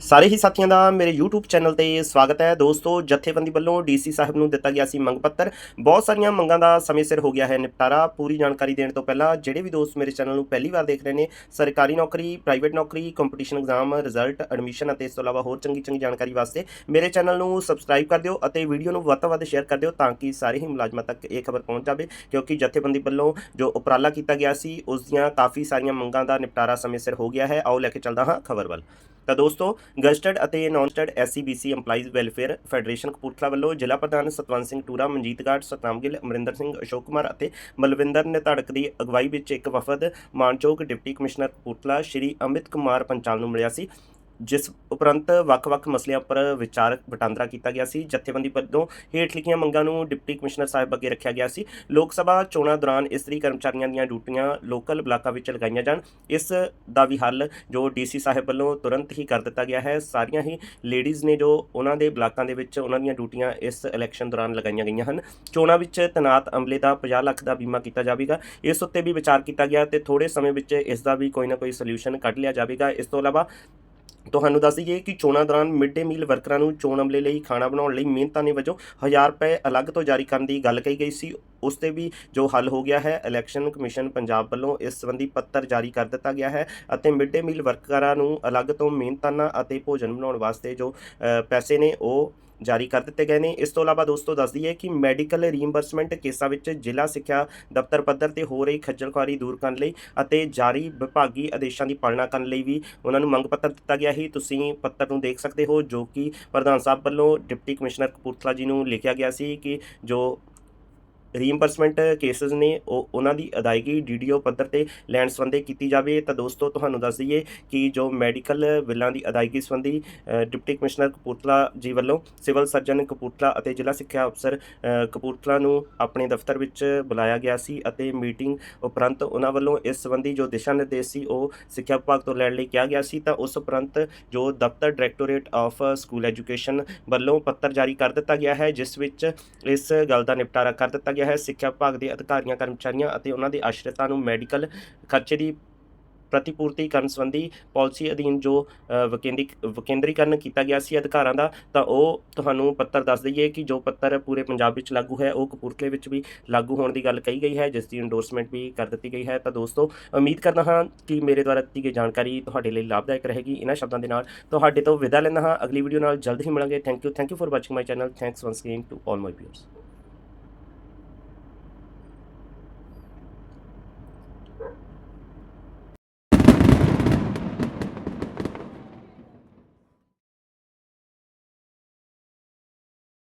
ਸਾਰੇ ਹੀ ਸਾਥੀਆਂ ਦਾ ਮੇਰੇ YouTube ਚੈਨਲ ਤੇ ਸਵਾਗਤ ਹੈ। ਦੋਸਤੋ, ਜਥੇਬੰਦੀ ਵੱਲੋਂ DC ਸਾਹਿਬ ਨੂੰ ਦਿੱਤਾ ਗਿਆ ਸੀ ਮੰਗ ਪੱਤਰ। ਬਹੁਤ ਸਾਰੀਆਂ ਮੰਗਾਂ ਦਾ ਸਮੇਂ ਸਿਰ ਹੋ ਗਿਆ ਹੈ ਨਿਪਟਾਰਾ। ਪੂਰੀ ਜਾਣਕਾਰੀ ਦੇਣ ਤੋਂ ਪਹਿਲਾਂ ਜਿਹੜੇ ਵੀ ਦੋਸਤ ਮੇਰੇ ਚੈਨਲ ਨੂੰ ਪਹਿਲੀ ਵਾਰ ਦੇਖ ਰਹੇ ਨੇ, ਸਰਕਾਰੀ ਨੌਕਰੀ, ਪ੍ਰਾਈਵੇਟ ਨੌਕਰੀ ਕੰਪੀਟੀਸ਼ਨ ਐਗਜ਼ਾਮ ਰਿਜ਼ਲਟ ਐਡਮਿਸ਼ਨ ਅਤੇ ਇਸ ਤੋਂ ਇਲਾਵਾ ਹੋਰ ਚੰਗੀ ਚੰਗੀ ਜਾਣਕਾਰੀ ਵਾਸਤੇ ਮੇਰੇ ਚੈਨਲ ਨੂੰ ਸਬਸਕ੍ਰਾਈਬ ਕਰ ਦਿਓ ਅਤੇ ਵੀਡੀਓ ਨੂੰ ਵੱਧ ਤੋਂ ਵੱਧ ਸ਼ੇਅਰ ਕਰ ਦਿਓ ਤਾਂ ਕਿ ਸਾਰੇ ਹੀ ਮੁਲਾਜ਼ਮਾਂ ਤੱਕ ਇਹ ਖਬਰ ਪਹੁੰਚ ਜਾਵੇ। ਕਿਉਂਕਿ ਜਥੇਬੰਦੀ ਵੱਲੋਂ ਜੋ ਉਪਰਾਲਾ ਕੀਤਾ ਗਿਆ ਸੀ, ਉਸ ਦੀਆਂ ਕਾਫੀ ਸਾਰੀਆਂ ਮੰਗਾਂ ਦਾ ਨਿਪਟਾਰਾ ਸਮੇਂ ਸਿਰ ਹੋ ਗਿਆ ਹੈ। ਆਓ ਲੈ ਕੇ ਚੱਲਦਾ ਹਾਂ ਖਬਰ ਵੱਲ। ਤਾਂ ਦੋਸਤੋ ਗਜ਼ਟਡ ਅਤੇ non gazetted SC BC EMPLOYEES welfare federation Kapurthala ਵੱਲੋਂ ਜ਼ਿਲ੍ਹਾ ਪ੍ਰਧਾਨ ਸਤਵੰਤ ਸਿੰਘ ਟੂਰਾ, ਮਨਜੀਤ ਗਾਟ ਅਮਰਿੰਦਰ ਸਿੰਘ, ਅਸ਼ੋਕ ਕੁਮਾਰ ਅਤੇ ਮਲਵਿੰਦਰ ਨਿਧੜਕ ਦੀ ਅਗਵਾਈ ਵਿੱਚ ਇੱਕ ਵਫਦ ਮਾਨਚੋਕ ਡਿਪਟੀ ਕਮਿਸ਼ਨਰ ਕਪੂਰਥਲਾ ਸ਼੍ਰੀ ਅਮਿਤ ਕੁਮਾਰ ਪੰਚਾਲ ਨੂੰ ਮਿਲਿਆ ਸੀ। ਜਿਸ ਉਪਰੰਤ ਵੱਖ-ਵੱਖ ਮਸਲਿਆਂ ਉੱਪਰ ਵਿਚਾਰ ਵਟਾਂਦਰਾ ਕੀਤਾ ਗਿਆ ਸੀ। ਜਥੇਬੰਦੀ ਵੱਲੋਂ ਹੇਠ ਲਿਖੀਆਂ ਮੰਗਾਂ ਨੂੰ ਡਿਪਟੀ ਕਮਿਸ਼ਨਰ ਸਾਹਿਬ ਅੱਗੇ ਰੱਖਿਆ ਗਿਆ ਸੀ। ਲੋਕ ਸਭਾ ਚੋਣਾਂ ਦੌਰਾਨ ਇਸਤਰੀ ਕਰਮਚਾਰੀਆਂ ਦੀਆਂ ਡਿਊਟੀਆਂ ਲੋਕਲ ਬਲਾਕਾਂ ਵਿੱਚ ਲਗਾਈਆਂ ਜਾਣ। ਇਸ ਦਾ ਵੀ ਹੱਲ ਜੋ ਡੀਸੀ ਸਾਹਿਬ ਵੱਲੋਂ ਤੁਰੰਤ ਹੀ ਕਰ ਦਿੱਤਾ ਗਿਆ ਹੈ। ਸਾਰੀਆਂ ਹੀ ਲੇਡੀਜ਼ ਨੇ ਜੋ ਉਹਨਾਂ ਦੇ ਬਲਾਕਾਂ ਦੇ ਵਿੱਚ ਉਹਨਾਂ ਦੀਆਂ ਡਿਊਟੀਆਂ ਇਸ ਇਲੈਕਸ਼ਨ ਦੌਰਾਨ ਲਗਾਈਆਂ ਗਈਆਂ ਹਨ। ਚੋਣਾਂ ਵਿੱਚ ਤਨਾਤ ਅਮਲੇ ਦਾ 50 ਲੱਖ ਦਾ ਬੀਮਾ ਕੀਤਾ ਜਾਵੇਗਾ। ਇਸ ਉੱਤੇ ਵੀ ਵਿਚਾਰ ਕੀਤਾ ਗਿਆ ਤੇ ਥੋੜੇ ਸਮੇਂ ਵਿੱਚ ਇਸ ਦਾ ਵੀ ਕੋਈ ਨਾ ਕੋਈ ਸੋਲੂਸ਼ਨ ਕੱਢ ਲਿਆ ਜਾਵੇਗਾ। ਇਸ ਤੋਂ ਇਲਾਵਾ ਤੁਹਾਨੂੰ ਦੱਸ ਦਈਏ ਕਿ ਚੋਣਾਂ ਦੌਰਾਨ ਮਿਡ ਡੇ ਮੀਲ ਵਰਕਰਾਂ ਨੂੰ ਚੋਣ ਅਮਲੇ ਲਈ ਖਾਣਾ ਬਣਾਉਣ ਲਈ ਮਿਹਨਤਾਨੇ ਵਜੋਂ 1000 ਰੁਪਏ ਅਲੱਗ ਤੋਂ ਜਾਰੀ ਕਰਨ ਦੀ ਗੱਲ ਕਹੀ ਗਈ ਸੀ। ਉਸ ਤੇ ਵੀ ਜੋ ਹੱਲ ਹੋ ਗਿਆ ਹੈ, ਇਲੈਕਸ਼ਨ ਕਮਿਸ਼ਨ ਪੰਜਾਬ ਵੱਲੋਂ ਇਸ ਸੰਬੰਧੀ ਪੱਤਰ ਜਾਰੀ ਕਰ ਦਿੱਤਾ ਗਿਆ ਹੈ ਅਤੇ ਮਿਡ ਡੇ ਮੀਲ ਵਰਕਰਾਂ ਨੂੰ ਅਲੱਗ ਤੋਂ ਮਿਹਨਤਾਨਾ ਅਤੇ ਭੋਜਨ ਬਣਾਉਣ ਵਾਸਤੇ ਜੋ ਪੈਸੇ ਨੇ ਉਹ ਜਾਰੀ ਕਰ ਦਿੱਤੇ ਗਏ ਨੇ। ਇਸ ਤੋਂ ਇਲਾਵਾ ਦੋਸਤੋ ਦੱਸ ਦਈਏ ਕਿ ਮੈਡੀਕਲ ਰੀਇੰਬਰਸਮੈਂਟ ਕੇਸਾਂ ਵਿੱਚ ਜ਼ਿਲ੍ਹਾ ਸਿੱਖਿਆ ਦਫ਼ਤਰ ਪੱਧਰ ਤੇ ਹੋ ਰਹੀ ਖੱਜਲਖੁਆਰੀ ਦੂਰ ਕਰਨ ਲਈ ਅਤੇ ਜਾਰੀ ਵਿਭਾਗੀ ਆਦੇਸ਼ਾਂ ਦੀ ਪਾਲਣਾ ਕਰਨ ਲਈ ਵੀ ਉਹਨਾਂ ਨੂੰ ਮੰਗ ਪੱਤਰ ਦਿੱਤਾ ਗਿਆ ਸੀ। ਤੁਸੀਂ ਪੱਤਰ ਨੂੰ ਦੇਖ ਸਕਦੇ ਹੋ ਜੋ ਕਿ ਪ੍ਰਧਾਨ ਸਾਹਿਬ ਵੱਲੋਂ ਡਿਪਟੀ ਕਮਿਸ਼ਨਰ ਕਪੂਰਥਲਾ ਜੀ ਨੂੰ ਲਿਖਿਆ ਗਿਆ ਸੀ ਕਿ ਜੋ ਰੀਇੰਬਰਸਮੈਂਟ ਕੇਸਸ ਨੇ, ਉਹ ਉਹਨਾਂ ਦੀ ਅਦਾਇਗੀ ਡੀਡੀਓ ਪੱਧਰ ਤੇ ਲੈਣ ਸੰਬੰਧੀ ਕੀਤੀ ਜਾਵੇ। ਤਾਂ ਦੋਸਤੋ, ਤੁਹਾਨੂੰ ਦੱਸ ਦਈਏ ਕਿ ਜੋ ਮੈਡੀਕਲ ਬਿੱਲਾਂ ਦੀ ਅਦਾਇਗੀ ਸੰਬੰਧੀ ਡਿਪਟੀ ਕਮਿਸ਼ਨਰ ਕਪੂਰਥਲਾ ਜੀ ਵੱਲੋਂ ਸਿਵਲ ਸਰਜਨ ਕਪੂਰਥਲਾ ਅਤੇ ਜ਼ਿਲ੍ਹਾ ਸਿੱਖਿਆ ਅਫਸਰ ਕਪੂਰਥਲਾ ਨੂੰ ਆਪਣੇ ਦਫ਼ਤਰ ਵਿੱਚ ਬੁਲਾਇਆ ਗਿਆ ਸੀ ਅਤੇ ਮੀਟਿੰਗ ਉਪਰੰਤ ਉਹਨਾਂ ਵੱਲੋਂ ਇਸ ਸੰਬੰਧੀ ਜੋ ਦਿਸ਼ਾ ਨਿਰਦੇਸ਼ ਸੀ, ਉਹ ਸਿੱਖਿਆ ਵਿਭਾਗ ਤੋਂ ਲੈਣ ਲਈ ਕਿਹਾ ਗਿਆ ਸੀ। ਤਾਂ ਉਸ ਉਪਰੰਤ ਜੋ ਦਫ਼ਤਰ ਡਾਇਰੈਕਟੋਰੇਟ ਆਫ ਸਕੂਲ ਐਜੂਕੇਸ਼ਨ ਵੱਲੋਂ ਪੱਤਰ ਜਾਰੀ ਕਰ ਦਿੱਤਾ ਗਿਆ ਹੈ, ਜਿਸ ਵਿੱਚ ਇਸ ਗੱਲ ਦਾ ਨਿਪਟਾਰਾ ਕਰ ਦਿੱਤਾ ਗਿਆ ਹੈ ਸਿੱਖਿਆ ਵਿਭਾਗ ਦੇ ਅਧਿਕਾਰੀਆਂ ਕਰਮਚਾਰੀਆਂ ਅਤੇ ਉਹਨਾਂ ਦੇ ਆਸ਼ਰਿਤਾਂ ਨੂੰ ਮੈਡੀਕਲ ਖਰਚੇ ਦੀ ਪ੍ਰਤੀਪੂਰਤੀ ਕਰਨ ਸੰਬੰਧੀ ਪਾਲਿਸੀ ਅਧੀਨ ਜੋ ਅ, ਵਿਕੇਂਦਰੀ ਵਿਕੇਂਦਰੀਕਰਨ ਕੀਤਾ ਗਿਆ ਸੀ ਅਧਿਕਾਰਾਂ ਦਾ ਤਾਂ ਉਹ ਤੁਹਾਨੂੰ ਪੱਤਰ ਦੱਸ ਦਈਏ ਕਿ ਜੋ ਪੱਤਰ ਪੂਰੇ ਪੰਜਾਬ ਵਿੱਚ ਲਾਗੂ ਹੈ ਉਹ ਕਪੂਰਥਲੇ ਵਿੱਚ ਵੀ ਲਾਗੂ ਹੋਣ ਦੀ ਗੱਲ ਕਹੀ ਗਈ ਹੈ ਜਿਸ ਦੀ ਇੰਡੋਰਸਮੈਂਟ ਵੀ ਕਰ ਦਿੱਤੀ ਗਈ ਹੈ। ਤਾਂ ਦੋਸਤੋ ਉਮੀਦ ਕਰਦਾ ਹਾਂ ਕਿ ਮੇਰੇ ਦੁਆਰਾ ਦਿੱਤੀ ਗਈ ਜਾਣਕਾਰੀ ਤੁਹਾਡੇ ਲਈ ਲਾਭਦਾਇਕ ਰਹੇਗੀ। ਇਹਨਾਂ ਸ਼ਬਦਾਂ ਦੇ ਨਾਲ ਤੁਹਾਡੇ ਤੋਂ ਵਿਦਾ ਲੈਂਦਾ ਹਾਂ। ਅਗਲੀ ਵੀਡੀਓ ਨਾਲ ਜਲਦ ਹੀ ਮਿਲਾਂਗੇ। Thank you thank you for watching my channel thanks once again to all my viewers